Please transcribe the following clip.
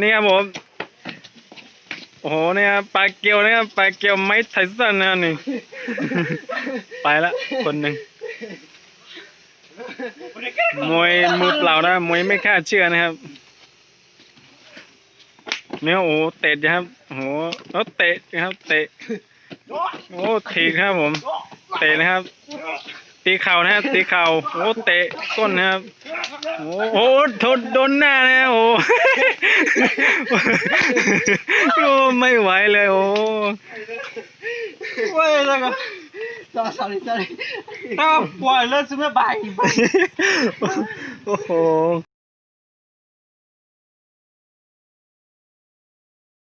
นี่ครับผม โอ้โหเนี่ยปลาเกียวนะครับปลาเกียวไม้ไทสันนะครับนี่ ไปละคนหนึ่งมวยมือเปล่านะมวยไม่ค่าเชื่อนะครับเนี่ยโอ้โหเตะนะครับโอ้โหแล้วเตะนะครับ เตะโอ้ถีบครับผม เตะนะครับ ตีเข่านะครับตีเข่าโอ้เตะก้นนะครับโอ้โหโดนโดนหน้านะโอ้โอ้ไม่ไหวเลยโอ้เว้ยแล้วก็ sorry sorry ถ้าปล่อยเลิกซื้อไม่ใบโอ้โห